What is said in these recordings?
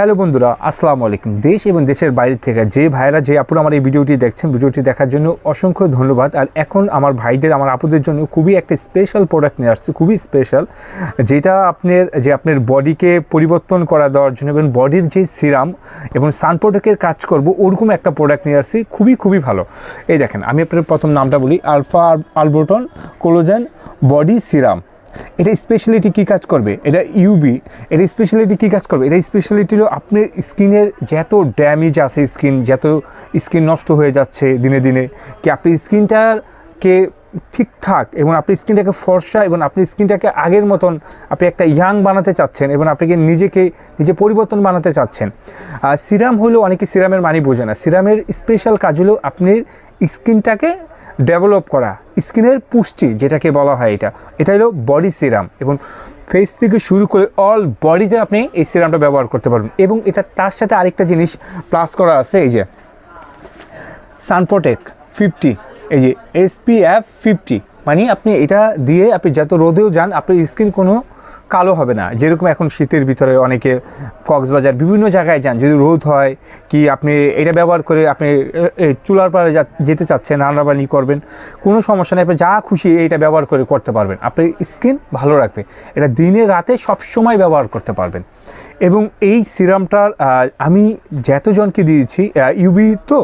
Hello বন্ধুরা, আসসালামু আলাইকুম। দেশ এবং দেশের বাইরে থেকে যে ভাইরা যে আপুরা আমার এই ভিডিওটি দেখছেন, ভিডিওটি দেখার জন্য অসংখ্য ধন্যবাদ। আর এখন আমার ভাইদের, আমার আপুদের জন্য খুবই একটা স্পেশাল প্রোডাক্ট নিয়ে আসছে, খুবই স্পেশাল যেটা আপনার, যে আপনার বডিকে পরিবর্তন করা দেওয়ার জন্য এবং বডির যে সিরাম এবং সানপ্রোটেকের কাজ করব, ওরকম একটা প্রোডাক্ট নিয়ে আসছি, খুবই খুবই ভালো। এই দেখেন, আমি আপনার প্রথম নামটা বলি, alpha arbutin collagen body serum. এটা স্পেশালিটি কী কাজ করবে? এটা ইউবি এটা স্পেশালিটি কী কাজ করবে? এটা স্পেশালিটি হলো আপনার স্কিনের যত ড্যামেজ আছে স্কিন, যত স্কিন নষ্ট হয়ে যাচ্ছে দিনে দিনে, কি আপনি স্কিনটাকে ঠিকঠাক এবং আপনি স্কিনটাকে ফর্সা এবং আপনি স্কিনটাকে আগের মতন আপনি একটা ইয়াং বানাতে চাচ্ছেন এবং আপনাকে নিজেকে, নিজে পরিবর্তন বানাতে চাচ্ছেন। সিরাম হলো অনেকে সিরামের মানি বোঝে না। সিরামের স্পেশাল কাজ হলো আপনি স্কিনটাকে ডেভেলপ করা, স্কিনের পুষ্টি যেটাকে বলা হয় এটা এটা হলো বডি সিরাম এবং ফেস থেকে শুরু করে অল বডিতে আপনি এই সিরামটা ব্যবহার করতে পারবেন এবং এটা তার সাথে আরেকটা জিনিস প্লাস করা আছে, এই যে সানপ্রোটেক ফিফটি এই যে এসপিএফ ফিফটি মানে আপনি এটা দিয়ে আপনি যত রোদেও যান, আপনার স্কিন কোনো কালো হবে না। যেরকম এখন শীতের ভিতরে অনেকে কক্সবাজার বিভিন্ন জায়গায় যান, যদি রোদ হয় কি আপনি এটা ব্যবহার করে আপনি চুলার পাড়ে যেতে চাচ্ছেন রান্নাবান্নি করবেন, কোনো সমস্যা নেই, আপনি যা খুশি এইটা ব্যবহার করে করতে পারবেন। আপনার স্কিন ভালো রাখবে, এটা দিনে রাতে সব সময় ব্যবহার করতে পারবেন। এবং এই সিরামটার আমি যতজনকে দিয়েছি ইউবি তো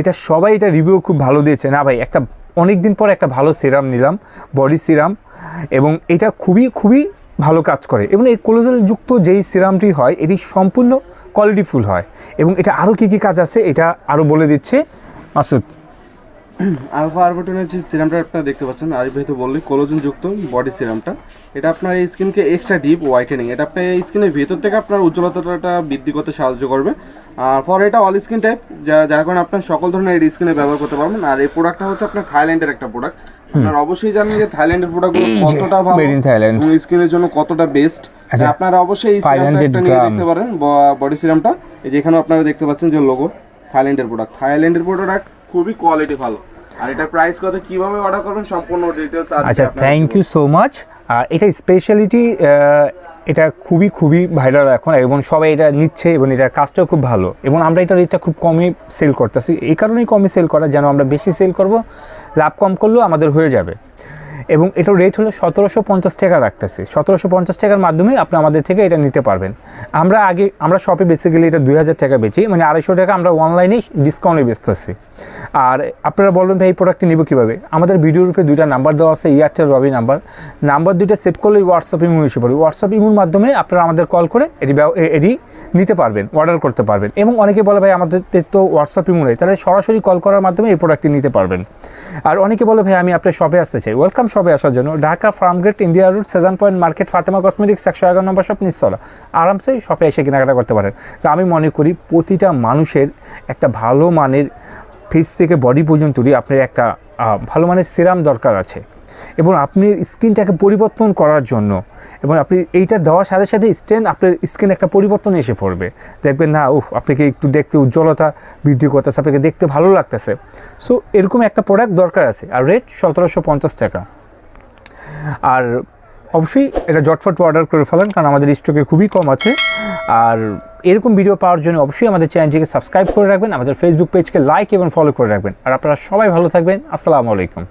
এটা সবাই এটা রিভিউ খুব ভালো দিয়েছে। না ভাই, একটা অনেক দিন পর একটা ভালো সিরাম নিলাম, বডি সিরাম, এবং এটা খুবই খুবই ভালো কাজ করে। এবং এই কোলোজেলযুক্ত যেই সিরামটি হয়, এটি সম্পূর্ণ কোয়ালিটিফুল হয়। এবং এটা আরও কী কী কাজ আছে, এটা আরও বলে দিচ্ছে। মাসুদ। আলফা আরবিটনের যে সিরামটা আপনারা দেখতে পাচ্ছেন আরিফ ভাই তো বললি কোলোজেন যুক্ত বডি সিরামটা এটা আপনার এই স্কিনকে এক্সট্রা ডিপ হোয়াইটেনিং এটা আপনার এই স্কিনের ভেতর থেকে আপনার উজ্জ্বলতাটা বৃদ্ধি করতে সাহায্য করবে। আর ফর এটা অল স্কিন টাইপ যা যার কারণে আপনার সকল ধরনের এই স্কিনে ব্যবহার করতে পারবেন। আর এই প্রোডাক্টটা হচ্ছে আপনার থাইল্যান্ডের একটা প্রোডাক্ট আপনারা অবশ্যই জানেন যে থাইল্যান্ডের প্রোডাক্টগুলো কতটা ভালো। এবং স্কিনের জন্য কতটা বেস্ট আচ্ছা। আপনারা অবশ্যই এই 500 সিরামটা নিয়ে দেখতে পারেন বডি সিরামটা এই যে এখানে আপনারা দেখতে পাচ্ছেন যে লোগো থাইল্যান্ডের প্রোডাক্ট থাইল্যান্ডের প্রোডাক্ট খুবই কোয়ালিটি ভালো। আর এটা প্রাইস কত কীভাবে অর্ডার করবেন সম্পূর্ণ ডিটেলস আর আচ্ছা থ্যাংক ইউ সো মাচ আর এটা স্পেশালিটি এটা খুবই খুবই ভাইরাল এখন এবং সবাই এটা নিচ্ছে এবং এটা কাজটাও খুব ভালো। এবং আমরা এটা রেটটা খুব কমই সেল করতেছি। এই কারণেই কমই সেল করা যেন আমরা বেশি সেল করব লাভ কম করলেও আমাদের হয়ে যাবে। এবং এটার রেট হলো সতেরোশো পঞ্চাশ টাকা রাখতেছি। সতেরোশো পঞ্চাশ টাকার মাধ্যমে আপনি আমাদের থেকে এটা নিতে পারবেন। আমরা আগে আমরা শপে বেসিক্যালি এটা দুই হাজার টাকা বেচি মানে আড়াইশো টাকা আমরা অনলাইনে ডিসকাউন্টে বেচতেছি। আর আপনারা বলবেন, ভাই, এই প্রোডাক্টটি নিব কীভাবে? আমাদের ভিডিওর উপরে দুইটা নাম্বার দেওয়া আছে এয়ারটেল রবি নাম্বার নাম্বার দুইটা সেভ করলে হোয়াটসঅ্যাপ ইমু এসে পড়বে। হোয়াটসঅ্যাপ ইমুর মাধ্যমে আপনারা আমাদের কল করে এটি এটি নিতে পারবেন অর্ডার করতে পারবেন। এবং অনেকে বলে, ভাই, আমাদের তো হোয়াটসঅ্যাপ ইমু নেই। তাহলে সরাসরি কল করার মাধ্যমে এই প্রোডাক্টটি নিতে পারবেন। আর অনেকে বলে, ভাই, আমি আপনার শপে আসতে চাই। ওয়েলকাম শপে আসার জন্য Dhaka Farmgate India road seven point market Fatema cosmetics একশো এগারো নম্বর শপ নিশ্চলা আরামসে শপে এসে কেনাকাটা করতে পারেন। তো আমি মনে করি, প্রতিটা মানুষের একটা ভালো মানের ফেস থেকে বডি পর্যন্তই আপনার একটা ভালো মানের সিরাম দরকার আছে। এবং আপনি স্কিনটাকে পরিবর্তন করার জন্য, এবং আপনি এইটা দেওয়ার সাথে সাথে স্টেন আপনার স্কিন একটা পরিবর্তন এসে পড়বে। দেখবেন না, উফ, আপনাকে একটু দেখতে উজ্জ্বলতা বৃদ্ধি করতেছে, আপনাকে দেখতে ভালো লাগতেছে। সো এরকম একটা প্রোডাক্ট দরকার আছে, আর রেট সতেরোশো পঞ্চাশ টাকা। আর অবশ্যই এটা জটফট অর্ডার করে ফেলেন, কারণ আমাদের স্টকে খুবই কম আছে। আর এরকম ভিডিও পাওয়ার জন্য অবশ্যই আমাদের চ্যানেলটিকে সাবস্ক্রাইব করে রাখবেন, আমাদের ফেসবুক পেজকে লাইক এবং ফলো করে রাখবেন। আর আপনারা সবাই ভালো থাকবেন। আসসালামু আলাইকুম।